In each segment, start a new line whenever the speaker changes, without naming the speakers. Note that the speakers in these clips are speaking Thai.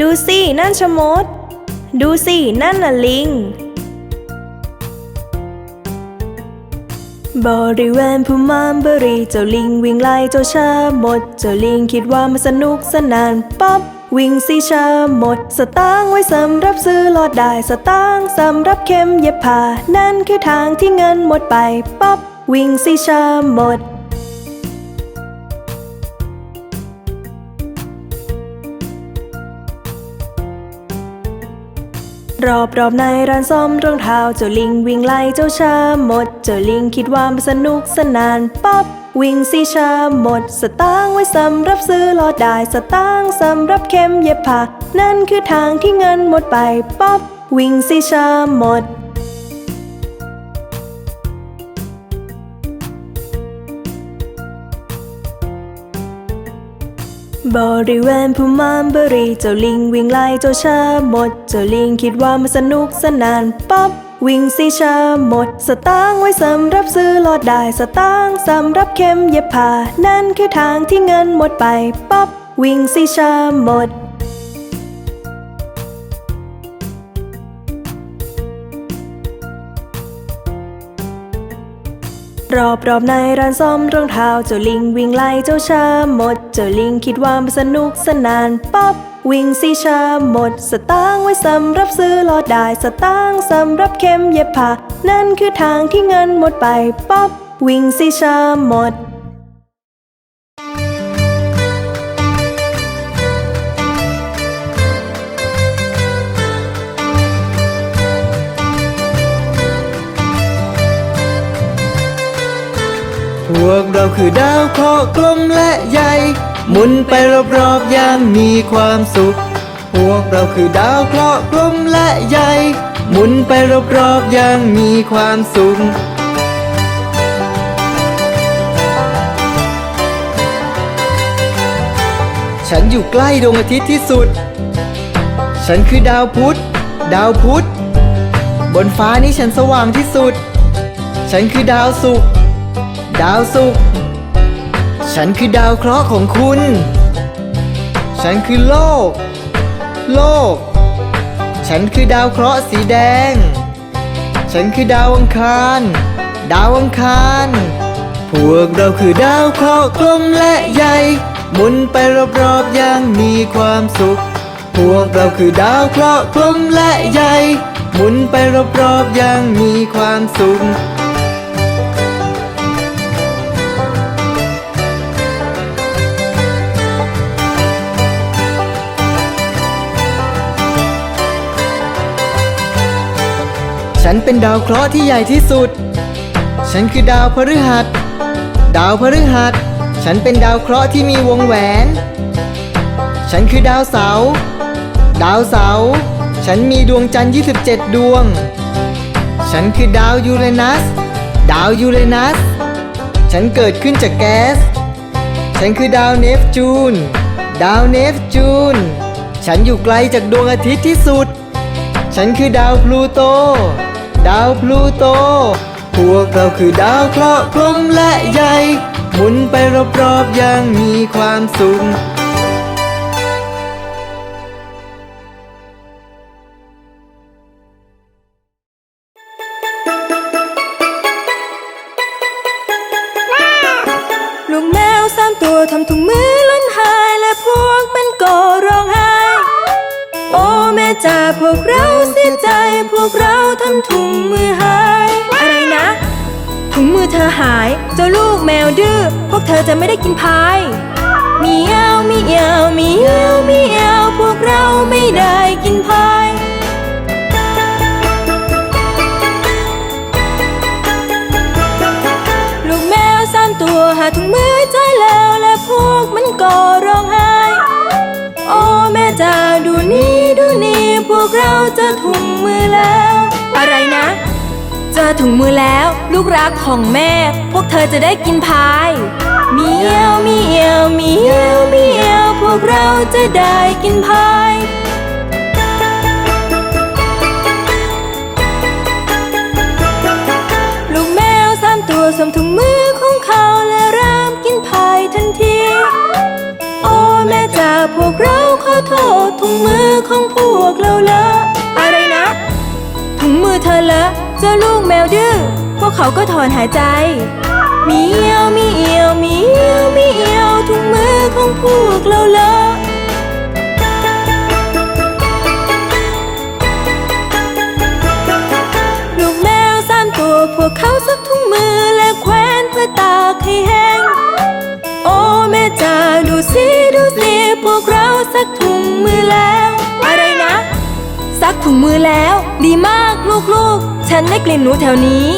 ดูสินั่นชะมด ดูสินั่นน่ะลิง บริเวณภูมามบรีเจ้าลิงวิ่งไล่เจ้าชาหมด เจ้าลิงคิดว่ามันสนุกสนานป๊อบวิ่งสิชาหมด สตางค์ไว้สำหรับซื้อลอดได้สตางค์สำหรับเข็มเย็บผ้านั่นคือทางที่เงินหมดไปป๊อบวิ่งสิชาหมด รอบรอบในร้านซ่อมรองเท้าเจ้าลิงวิ่งไล่เจ้าชาหมด เจ้าลิงคิดว่ามันสนุกสนานป๊อบวิ่งสิชาหมด สตางค์ไว้สำหรับซื้อลอดได้สตางค์สำหรับเข็มเย็บผ้านั่นคือทางที่เงินหมดไปป๊อบวิ่งสิชาหมด บริเวณภูมามบรีเจ้าลิงวิ่งไล่เจ้าชาหมด เจ้าลิงคิดว่ามันสนุกสนานป๊อบวิ่งสิชาหมด สตางค์ไว้สำหรับซื้อหลอดได้สตางค์สำหรับเข็มเย็บผ้านั่นคือทางที่เงินหมดไปป๊อบวิ่งสิชาหมด รอบรอบในร้านซ่อมรองเท้าเจ้าลิงวิ่งไล่เจ้าชาหมด เจ้าลิงคิดว่ามันสนุกสนานป๊อบวิ่งสีชาหมด สตางค์ไว้สำหรับซื้อลอดได้สตางค์สำหรับเข็มเย็บผ้านั่นคือทางที่เงินหมดไปป๊อบวิ่งสีชาหมด
เราคือดาวเคราะห์กลมและใหญ่ หมุนไปรอบๆอย่างมีความสุข พวกเราคือดาวเคราะห์กลมและใหญ่ หมุนไปรอบๆอย่างมีความสุขฉันอยู่ใกล้ดวงอาทิตย์ที่สุด ฉันคือดาวพุธ ดาวพุธ บนฟ้านี้ฉันสว่างที่สุด ฉันคือดาวศุกร์ ดาวศุกร์ ฉันคือดาวเคราะห์ของคุณ ฉันคือโลก โลก ฉันคือดาวเคราะห์สีแดง ฉันคือดาวอังคาร ดาวอังคาร พวกเราคือดาวเคราะห์กลมและใหญ่ หมุนไปรอบๆอย่างมีความสุข พวกเราคือดาวเคราะห์กลมและใหญ่ หมุนไปรอบๆอย่างมีความสุข ฉันเป็นดาวเคราะห์ที่ใหญ่ที่สุด ฉันคือดาวพฤหัส ดาวพฤหัส ฉันเป็นดาวเคราะห์ที่มีวงแหวน ฉันคือดาวเสาร์ดาวเสาร์ฉันมีดวงจันทร์ 27 ดวง ฉันคือดาวยูเรนัส ดาวยูเรนัส ฉันเกิดขึ้นจากแก๊ส ฉันคือดาวเนปจูน ดาวเนปจูน ฉันอยู่ไกลจากดวงอาทิตย์ที่สุด ฉันคือดาวพลูโต ดาวพลูโต พวกเราคือดาวเคราะห์กลมและใหญ่ หมุนไปรอบๆอย่างมีความสุข
เจะถุงมือแล้ว อะไรนะ เจอถุงมือแล้ว ลูกรักของแม่ พวกเธอจะได้กินพายมีเอวมีเอวมีเอวมีเอวพวกเราจะได้กินพายลูกแมวสามตัวสวมถุงมือของเขาและเริ่มกินพายทันที แม่จ่าพวกเราขอโทษถุงมือ
ของพวกเราละ อะไรนะถุงมือเธอละเจ้าลูกแมวดื้อพวกเขาก็ถอนหายใจเมียวเมียวเมียวเมียวถุงมือของพวกเราละ ถุงมือแล้ว ดีมากลูกๆ ฉันได้กลิ่นหนูแถวนี้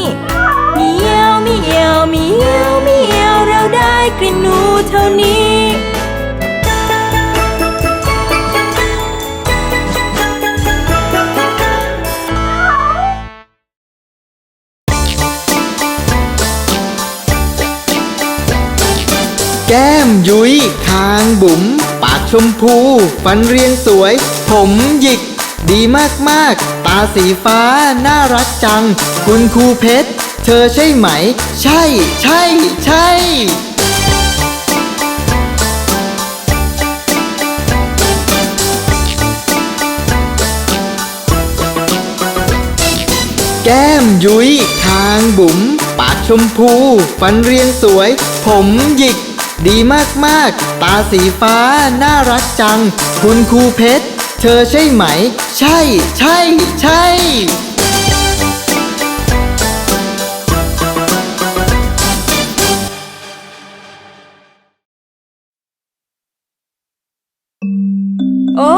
มีเยวมีเยวมีเยวมีเยวเราได้กลิ่นหนูเท่านี้
แก้มยุ้ยคางบุ๋ม ปากชมพู ฟันเรียงสวย ผมหยิก ดีมากๆ ตาสีฟ้าน่ารักจัง คุณครูเพชร เธอใช่ไหม ใช่ ใช่ ใช่แก้มยุ้ยคางบุ๋ม ปากชมพู ฟันเรียงสวย ผมหยิก ดีมากๆ ตาสีฟ้าน่ารักจัง คุณครูเพชร ธอใช่ไหม ใช่ ใช่ ใช่
โอ้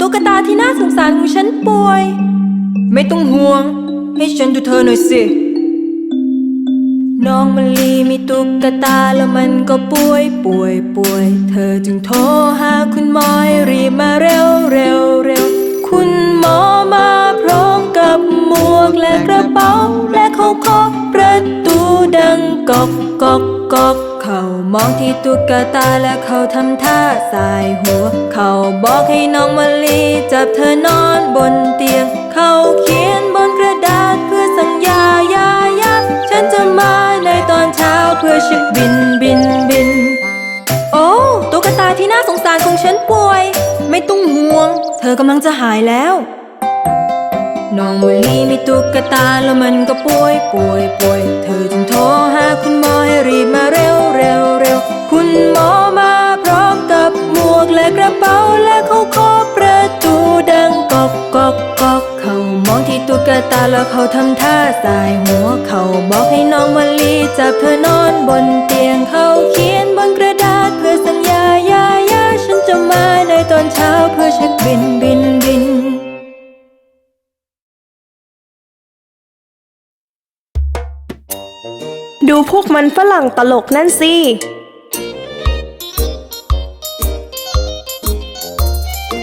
ตุ๊กตาที่น่าสงสารของฉันป่วย ไม่ต้องห่วง ให้ฉันดูเธอหน่อยสิ น้องมะลีมีตุ๊กตาแล้วมันก็ป่วยป่วยป่วย เธอจึงโทรหาคุณหมอรีบมาเร็วเร็วเร็วคุณหมอมาพร้อมกับหมวกและกระเป๋า และเขาเคาะประตูดังกอกกอกกอกเขามองที่ตุ๊กตาและเขาทำท่าสายหัว เขาบอกให้น้องมะลีจับเธอนอนบนเตียง เขาเขียนบน ชบินบินบิน โอ้ตุ๊กตาที่น่าสงสารของฉันป่วย ไม่ต้องห่วง เธอกำลังจะหายแล้วน้องมลีมีตุ๊กตาแล้วมันก็ป่วยป่วยป่วย เธอจึงโทรหาคุณหมอให้รีบมาเร็วเร็วเร็วคุณหมอมาพร้อมกับหมวกและกระเป๋าและเขาเคาะประตูดังกอกกอก องที่ตุ๊กตาแล้วเขาทำท่าสายหัวเขาบอกให้น้องมะลีจับเธอนอนบนเตียงเขาเขียนบนกระดาษเพื่อสัญญายายาฉันจะมาในตอนเช้าเพื่อเช็คบินบินบิน
ดูพวกมันฝรั่งตลกนั่นสิ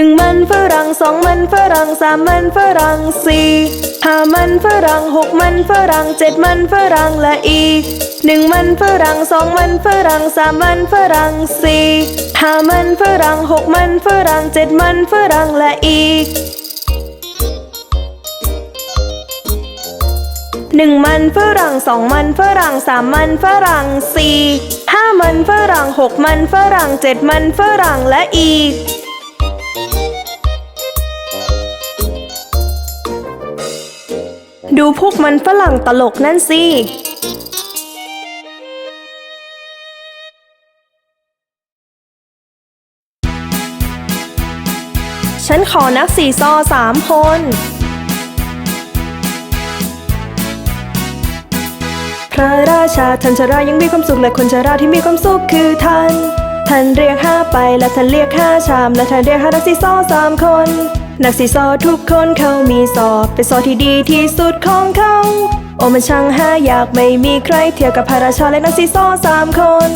นึ่งมันฝรั่งสองมันฝรั่งสามมันฝรั่งสี่ห้ามันฝรั่งหกมันฝรั่งเจ็ดมันฝรั่งและอีกหนึ่งมันฝรั่งสองมันฝรั่งสามมันฝรั่งสี่ห้ามันฝรั่งหกมันฝรั่งเจ็ดมันฝรั่งและอีกหนึ่งมันฝรั่งสองมันฝรั่งสามมันฝรั่งสี่ห้ามันฝรั่งหกมันฝรั่งเจ็ดมันฝรั่งและอีก ดูพวกมันฝรั่งตลกนั่นสิฉันขอนักสี่ซอสามคน พระราชาท่านชรายังมีความสุขและคนชราที่มีความสุขคือท่าน ท่านเรียกห้าไปและท่านเรียกห้าชาม และท่านเรียกห้านักสีซอสามคน นักสีซอทุกคนเขามีซอเป็นซอที่ดีที่สุดของเขา โอมันช่างหายากไม่มีใครเทียบกับพระราชาและนักสีซอสามคน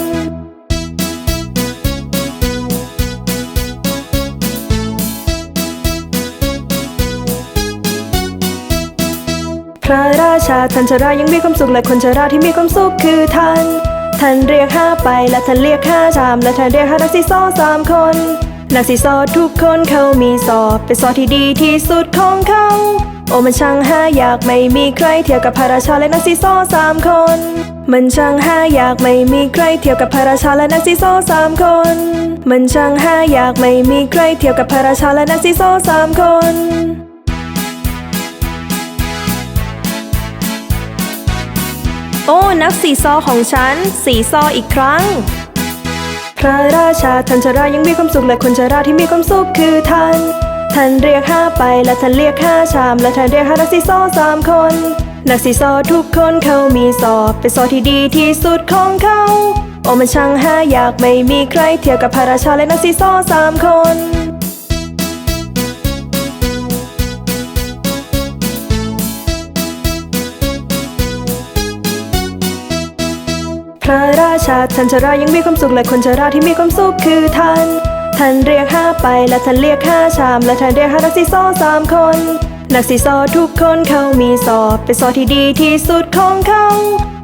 พระราชาท่านชรายังมีความสุขและคนชราที่มีความสุขคือท่าน ท่านเรียกข้าไปและท่านเรียกข้าชาม และท่านเรียกข้าทักซี่ซ้อสามคน นักสีซอทุกคนเขามีสอบเป็นสอบที่ดีที่สุดของเขา โอ้มันช่างหาอยากไม่มีใครเทียบกับพระราชาและนักสีซอสามคน มันช่างหาอยากไม่มีใครเทียบกับพระราชาและนักสีซอสามคน มันช่างหาอยากไม่มีใครเทียบกับพระราชาและนักสีซอสามคนโอ้นักสีซอของฉัน สีซออีกครั้ง พระราชาท่านชรายังมีความสุขและคนชราที่มีความสุขคือท่าน ท่านเรียกห้าไปและท่านเรียกห้าชาม และท่านเรียกห้านักซีซอสามคน นักซีซอทุกคนเขามีสอบเป็นสอบที่ดีที่สุดของเขาโอ้มันช่างห้าอยากไม่มีใครเทียบกับพระราชาและนักซีซอสามคน ระราชาท่านชรายังมีความสุขและคนชราที่มีความสุขคือท่าน ท่านเรียกห้าไปและท่านเรียกห้าชาม และท่านเรียกห้านักสีซอสามคน นักสีซอทุกคนเขามีสอบเป็นสอบที่ดีที่สุดของเขา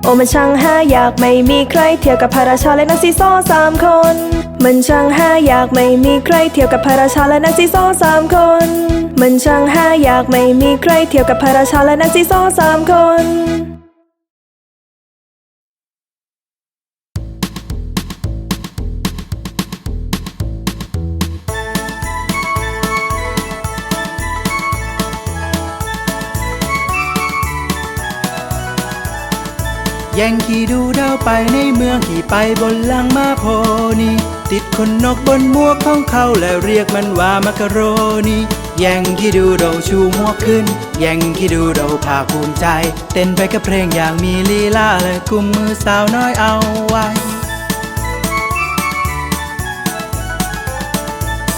โอ้มันช่างห้าอยากไม่มีใครเทียบกับพระราชาและนักสีซอสามคน มันช่างห้าอยากไม่มีใครเทียบกับพระราชาและนักสีซอสามคน มันช่างห้าอยากไม่มีใครเทียบกับพระราชาและนักสีซอสามคน
แย่งขี่ดูดาวไปในเมืองขี่ไปบนหลังมาโพนี ติดคนนกบนหมวกของเขาและเรียกมันว่ามักโรนีแย่งขี่ดูเราชูหมวกขึ้น แย่งขี่ดูเราภาคภูมิใจ เต้นไปกับเพลงอย่างมีลีลาและกุมมือสาวน้อยเอาไว้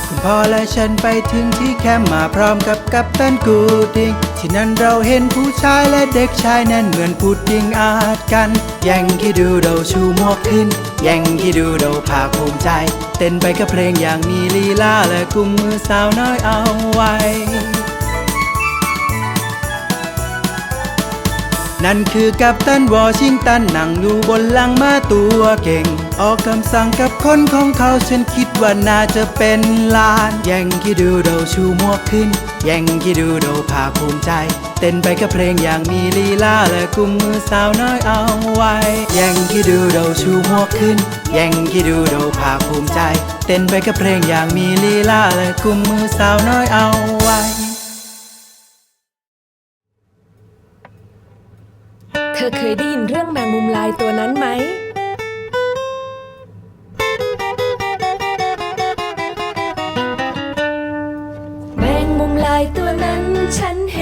คุณพ่อและฉันไปถึงที่แคมป์มาพร้อมกับกัปตันกูดิง ที่นั่นเราเห็นผู้ชายและเด็กชายนั้นเหมือนพูดดิงอาจกัน แย่งที่ดูเราชูหมวกขึ้น แย่งที่ดูเราภาคภูมิใจ เต้นไปกับเพลงอย่างมีลีลาและกุมมือสาวน้อยเอาไว้ นั่นคือกัปตันวอชิงตันนั่งอยู่บนหลังม้าตัวเก่ง ออกคำสั่งกับคนของเขาฉันคิดว่าน่าจะเป็นลานแย่งคิดดูเราชูหมวกขึ้น แย่งคิดดูเราภาคภูมิใจ เต้นไปกับเพลงอย่างมีลีลาและกุมมือสาวน้อยเอาไว้ แย่งคิดดูเราชูหมวกขึ้น แย่งคิดดูเราภาคภูมิใจ เต้นไปกับเพลงอย่างมีลีลาและกุมมือสาวน้อยเอาไว้
เธอเคยได้ยินเรื่องแมงมุมลายตัวนั้นไหมแม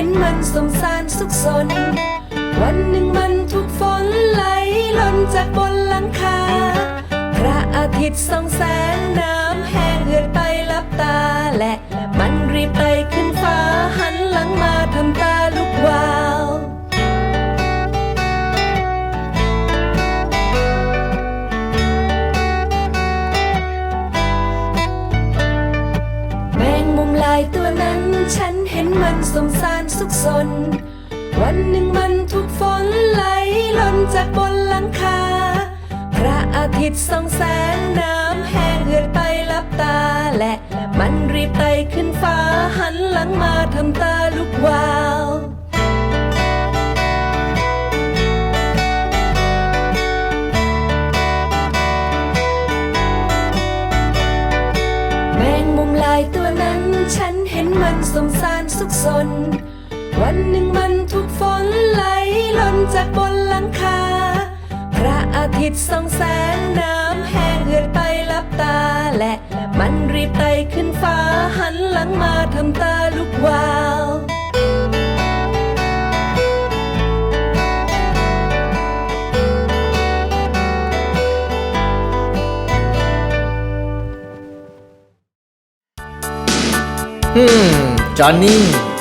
ห็นมันสมสารสุขสน วันหนึ่งมันถูกฝนไหลหล่นจากบนหลังคา พระอาทิตย์ส่องแสงน้ำแห้งเหือดไปลับตาและมันรีบไปขึ้นฟ้าหันหลังมาทำตาลุกวาวแมงมุมลายตัวนั้นฉันเห็นมันสมสาร สน วันหนึ่งมันถูกฝนไหลหล่นจากบนหลังคา พระอาทิตย์ส่องแสงน้ำแห้งเหือดไปลับตาและมันรีบไต่ขึ้นฟ้าหันหลังมาทำตาลุกวาวแมงมุมลายตัวนั้นฉันเห็นมันสมสารสุขสน วันหนึ่งมันถูกฝนไหลหล่นจากบนหลังคา พระอาทิตย์ส่องแสงน้ำแห้งเหือดไปลับตาและมันรีบไต่ขึ้นฟ้าหันหลังมาทำตาลุกวาว
ฮึมจอห์นนี่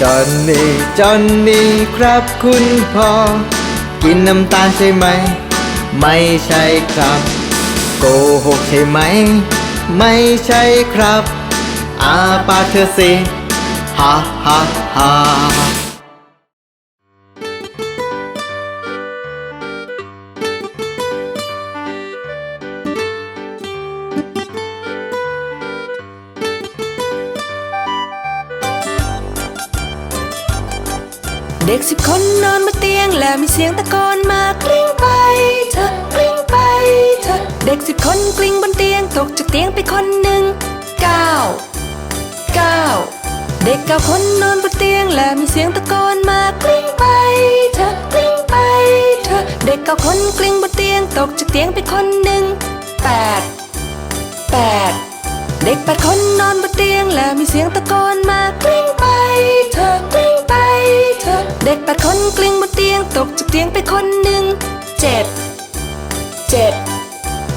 จอนนี่จอนนี่ครับคุณพ่อ กินน้ำตาลใช่ไหม ไม่ใช่ครับ โกหกใช่ไหม ไม่ใช่ครับ อาปากเธอสิฮ่าฮ่
เด็กสิบคนนอนบนเตียงและมีเสียงตะโกนมากลิ้งไปเถอะกลิ้งไปเถอะเด็กสิบคนกลิ้งบนเตียงตกจากเตียงไปคนหนึ่งเก้าเก้าเด็กเก้าคนนอนบนเตียงและมีเสียงตะโกนมากลิ้งไปเถอะกลิ้งไปเถอะเด็กเก้าคนกลิ้งบนเตียงตกจากเตียงไปคนหนึ่งแปดแปดเด็กแปดคนนอนบนเตียงและมีเสียงตะโกนมากลิ้งไปเถอะกลิ้ง เด็กแปดคนกลิ้งบนเตียงตกจากเตียงไปคนหนึ่งเจ็ดเจ็ด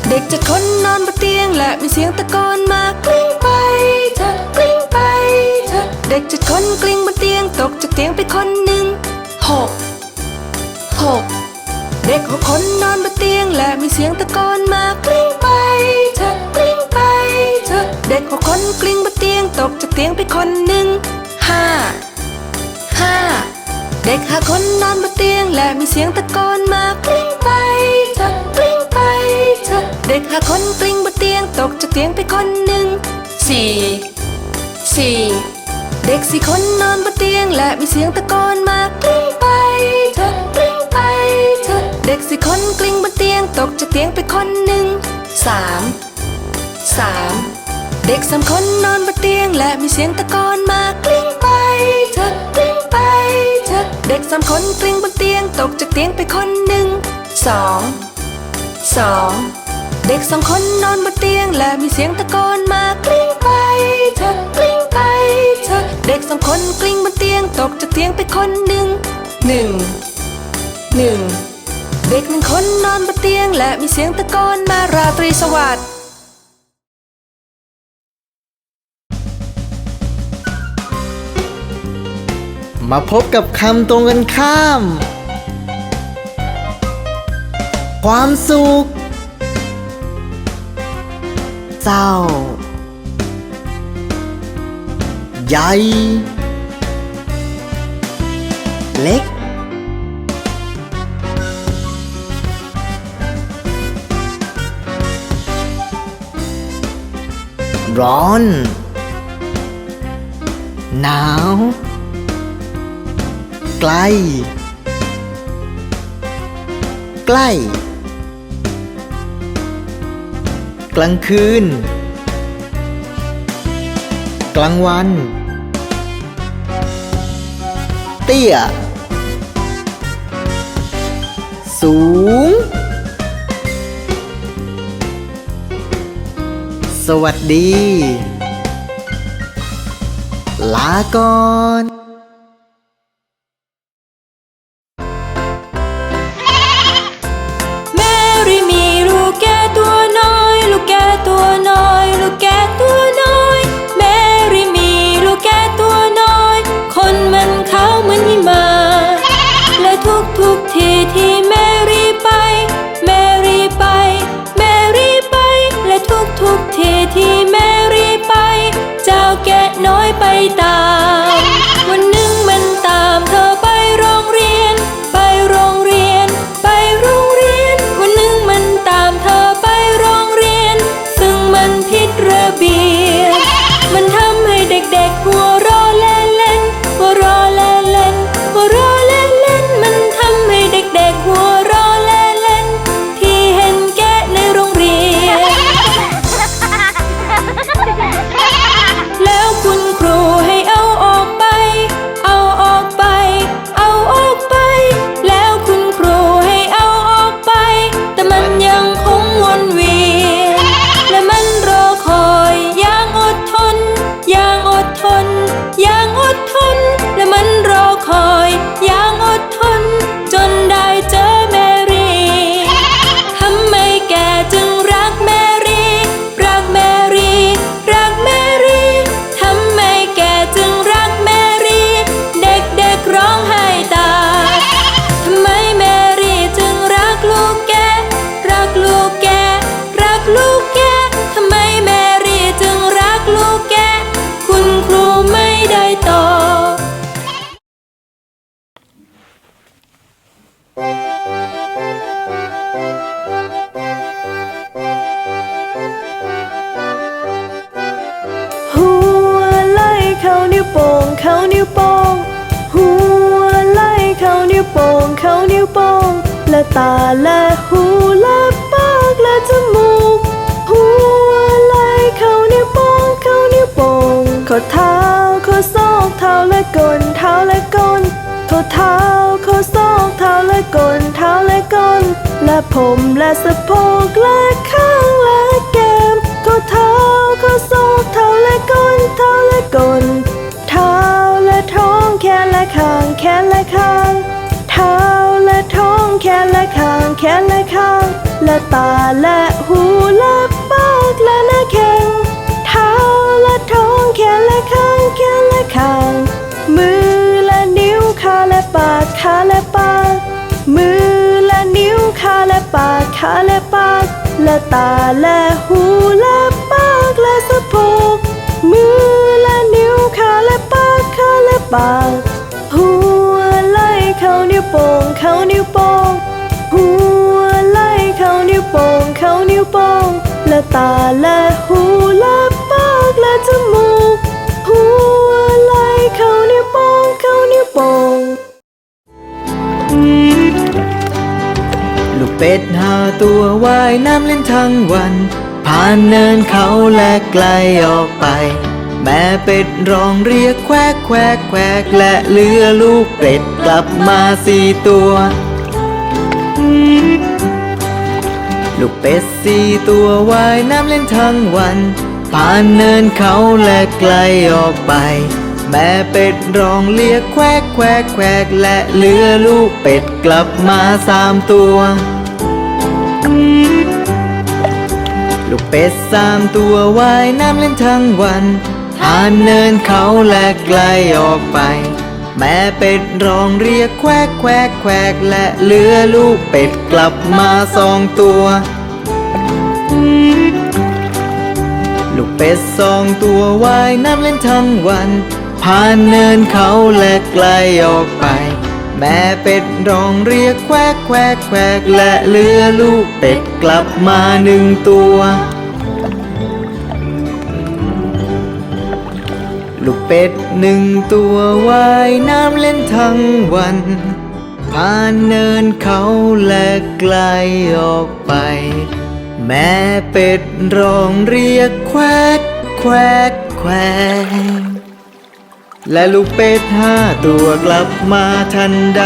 เด็กเจ็ดคนนอนบนเตียงและมีเสียงตะโกนมากลิ้งไปเถอะกลิ้งไปเถอะเด็กเจ็ดคนกลิ้งบนเตียงตกจากเตียงไปคนหนึ่งหกหกเด็กหกคนนอนบนเตียงและมีเสียงตะโกนมากลิ้งไปเถอะกลิ้งไปเถอะเด็กหกคนกลิ้งบนเตียงตกจากเตียงไปคนหนึ่ง เด็กห้าคนนอนบนเตียงและมีเสียงตะโกนมากลิ้งไปเถอะกลิ้งไปเถอะเด็กห้าคนกลิ้งบนเตียงตกจากเตียงไปคนหนึ่งสี่สี่เด็กสี่คนนอนบนเตียงและมีเสียงตะโกนมากลิ้งไปเถอะกลิ้งไปเถอะเด็กสี่คนกลิ้งบนเตียงตกจากเตียงไปคนหนึ่งสามสามเด็กสามคนนอนบนเตียงและมีเสียงตะโกนมากลิ้ง เด็กสามคนกลิ้งบนเตียงตกจากเตียงไปคนหนึ่งสองสองเด็กสองคนนอนบนเตียงและมีเสียงตะโกนมากลิ้งไปเถอกลิ้งไปเถอเด็กสองคนกลิ้งบนเตียงตกจากเตียงไปคนหนึ่งหนึ่งหนึ่งเด็กหนึ่งคนนอนบนเตียงและมีเสียงตะโกนมาราตรีสวัสดิ์
มาพบกับคำตรงกันข้าม ความสุข เศร้า ใหญ่ เล็กร้อน หนาว ใกล้ใกล้ กลางคืน กลางวัน เตี้ย สูง สวัสดี ลาก่อน
ระเบีย เท้า
ข้อศอกเท้าและก้นเท้าและก้นข้อเท้าข้อศอกเท้าและก้นเท้าและก้นและผมและสะโพกและข้างและแก้มข้อเท้าข้อศอกเท้าและก้นเท้าและก้นเท้าและท้องแขนและข้างแขนและข้างเท้าและท้องแขนและข้างแขนและข้างและตาและหูและ ปากขาและปากมือและนิ้วขาและปากขาและปากและตาและหูและปากและสะโพกมือและนิ้วขาและปากขาและปากหัวไหล่เขานิ้วโป่งเขานิ้วโป่งหัวไหล่เขานิ้วโป่งเขานิ้วโป่งและตาและหู เป็
ดหาตัวว่ายน้ำเล่นทั้งวัน ผ่านเนินเขาและไกลออกไป แม่เป็ดร้องเรียกแควกแควกแควกและเลือลูกเป็ดกลับมาสี่ตัว ลูกเป็ดสี่ตัวว่ายน้ำเล่นทั้งวัน ผ่านเนินเขาและไกลออกไป แม่เป็ดร้องเรียกแควกแควกแควกและเลือลูกเป็ดกลับมาสามตัว ลูกเป็ดสามตัวว่ายน้ำเล่นทั้งวันผ่านเนินเขาและไกลออกไป แม่เป็ดร้องเรียกแควกแควกแควกและเหลือลูกเป็ดกลับมาสองตัว ลูกเป็ดสองตัวว่ายน้ำเล่นทั้งวัน ผ่านเนินเขาและไกลออกไป แม่เป็ดร้องเรียกแควกแควกแควกและเลือลูกเป็ดกลับมาหนึ่งตัว ลูกเป็ดหนึ่งตัวว่ายน้ำเล่นทั้งวันผ่านเนินเขาและไกลออกไป แม่เป็ดร้องเรียกแควกแควกแควก และลูกเป็ดห้าตัวกลับมาทันใด